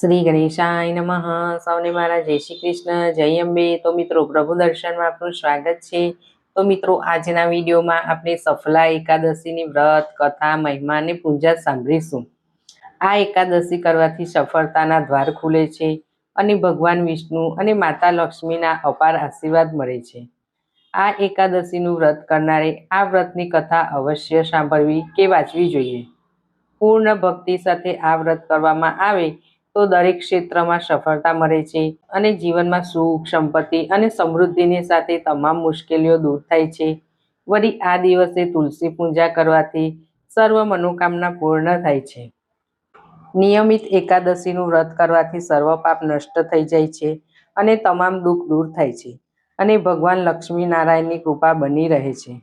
શ્રી ગણેશાય નમઃ. સૌને મારા જય શ્રી કૃષ્ણ. જય અંબે. તો મિત્રો, પ્રભુ દર્શનમાં આપનું સ્વાગત છે. તો મિત્રો, આજના વિડીયોમાં આપણે સફલા એકાદશીની વ્રત, કથા, મહિમા અને પૂજા સાંભળીશું. આ એકાદશી કરવાથી સફળતાના દ્વાર ખુલે છે અને ભગવાન વિષ્ણુ અને માતા લક્ષ્મીના અપાર આશીર્વાદ મળે છે. આ એકાદશીનું વ્રત કરનારે આ વ્રતની કથા અવશ્ય સાંભળવી કે વાંચવી જોઈએ. પૂર્ણ ભક્તિ સાથે આ વ્રત કરવામાં આવે તો દરેક ક્ષેત્રમાં સફળતા મળે છે અને જીવનમાં સુખ, સંપત્તિ અને સમૃદ્ધિની સાથે તમામ મુશ્કેલીઓ દૂર થાય છે. વળી આ દિવસે તુલસી પૂજા કરવાથી સર્વ મનોકામના પૂર્ણ થાય છે. નિયમિત એકાદશીનું વ્રત કરવાથી સર્વ પાપ નષ્ટ થઈ જાય છે અને તમામ દુઃખ દૂર થાય છે અને ભગવાન લક્ષ્મી નારાયણની કૃપા બની રહે છે.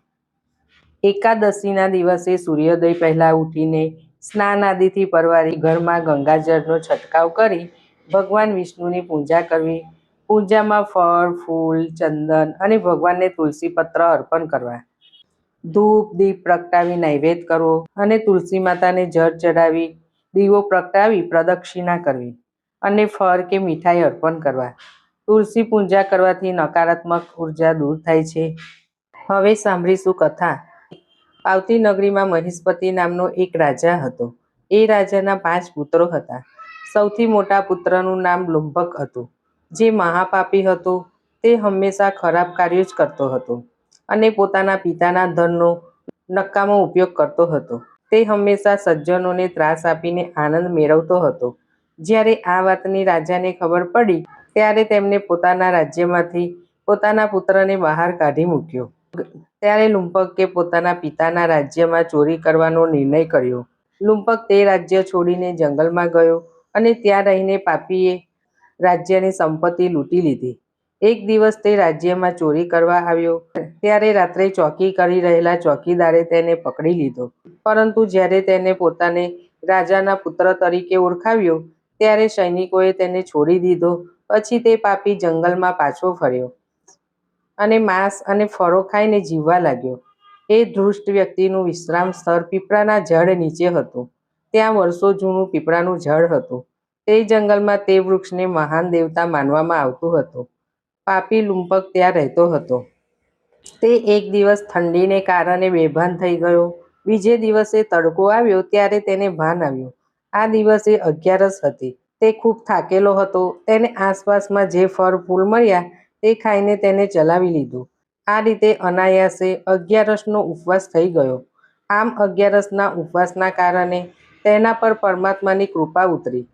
એકાદશીના દિવસે સૂર્યોદય પહેલાં ઉઠીને સ્નાન આદિથી પરવારી ઘરમાં ગંગાજળનો છંટકાવ કરી ભગવાન વિષ્ણુની પૂજા કરવી. પૂજામાં ફળ, ફૂલ, ચંદન અને ભગવાનને તુલસી પત્ર અર્પણ કરવા. ધૂપ, દીપ પ્રગટાવી નૈવેદ્ય કરવો અને તુલસી માતાને જળ ચડાવી દીવો પ્રગટાવી પ્રદક્ષિણા કરવી અને ફળ કે મીઠાઈ અર્પણ કરવા. તુલસી પૂજા કરવાથી નકારાત્મક ઊર્જા દૂર થાય છે. હવે સાંભળીશું કથા. પાવતી નગરીમાં મહિષ્પતિ નામનો એક રાજા હતો. એ રાજાના પાંચ પુત્રો હતા. સૌથી મોટા પુત્રનું નામ લુંભક હતું. જે મહાપાપી હતો, તે હંમેશા ખરાબ કાર્યો જ કરતો હતો અને પોતાના પિતાના ધનનો નકામો ઉપયોગ કરતો હતો. તે હંમેશા સજ્જનોને ત્રાસ આપીને આનંદ મેળવતો હતો. જ્યારે આ વાતની રાજાને ખબર પડી, ત્યારે તેમણે પોતાના રાજ્યમાંથી પોતાના પુત્રને બહાર કાઢી મૂક્યો. ત્યારે લુંપકે પોતાના પિતાના રાજ્યમાં ચોરી કરવાનો નિર્ણય કર્યો. લુંપક તે રાજ્ય છોડીને જંગલમાં ગયો અને ત્યાં રહીને પાપીએ રાજ્યની સંપત્તિ લૂંટી લીધી. એક દિવસ તે રાજ્યમાં ચોરી કરવા આવ્યો. ત્યારે રાત્રે ચોકી કરી રહેલા ચોકીદારે તેને પકડી લીધો. પરંતુ જ્યારે તેને પોતાને રાજાના પુત્ર તરીકે ઓળખાવ્યો, ત્યારે સૈનિકોએ તેને છોડી દીધો. પછી તે પાપી જંગલમાં પાછો ફર્યો. અને માંસ અને ફળો ખાઈને જીવવા લાગ્યો. એ ધૃષ્ટ વ્યક્તિનું વિશ્રામ સ્થળ પીપળાના ઝાડ નીચે હતું. ત્યાં વર્ષો જૂનું પીપળાનું ઝાડ હતું. તે જંગલમાં તે વૃક્ષને મહાન દેવતા માનવામાં આવતું હતું. પાપી લુંપક ત્યાં રહેતો હતો. તે એક દિવસ ઠંડીને કારણે બેભાન થઈ ગયો. બીજે દિવસે તડકો આવ્યો ત્યારે તેને ભાન આવ્યું. આ દિવસે અગિયારસ હતી. તે ખૂબ થાકેલો હતો. તેને આસપાસમાં જે ફળ, ફૂલ મળ્યા તે ખાઈને તેને ચલાવી લીધું. આ રીતે અનાયાસે અગિયારસનો ઉપવાસ થઈ ગયો. આમ અગિયારસના ઉપવાસના કારણે તેના પર પરમાત્માની કૃપા ઉતરી.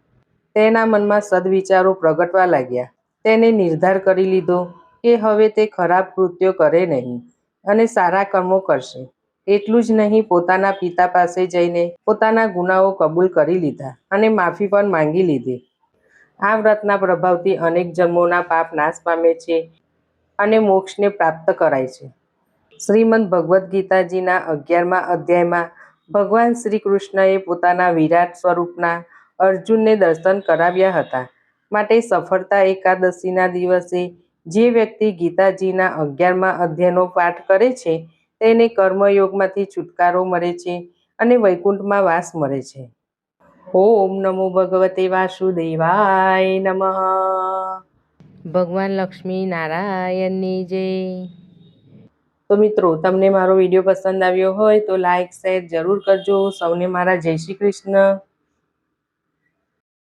તેના મનમાં સદવિચારો પ્રગટવા લાગ્યા. તેને નિર્ધાર કરી લીધો કે હવે તે ખરાબ કૃત્યો કરે નહીં અને સારા કર્મો કરશે. એટલું જ નહીં, પોતાના પિતા પાસે જઈને પોતાના ગુનાઓ કબૂલ કરી લીધા અને માફી પણ માંગી લીધી. આ વ્રતના પ્રભાવથી અનેક જન્મોના પાપ નાશ પામે છે અને મોક્ષને પ્રાપ્ત કરાય છે. શ્રીમદ ભગવદ્ ગીતાજીના અગિયારમા અધ્યાયમાં ભગવાન શ્રી કૃષ્ણએ પોતાના વિરાટ સ્વરૂપના અર્જુનને દર્શન કરાવ્યા હતા. માટે સફળતા એકાદશીના દિવસે જે વ્યક્તિ ગીતાજીના અગિયારમા અધ્યાયનો પાઠ કરે છે, તેને કર્મયોગમાંથી છુટકારો મળે છે અને વૈકુંઠમાં વાસ મળે છે. ઓમ નમો ભગવતે વાસુદેવાય નમઃ. ભગવાન લક્ષ્મી નારાયણની જય. તો મિત્રો તમને મારો વીડિયો પસંદ આવ્યો હોય તો લાઈક શેર જરૂર કરજો. સૌને મારા જય શ્રી કૃષ્ણ.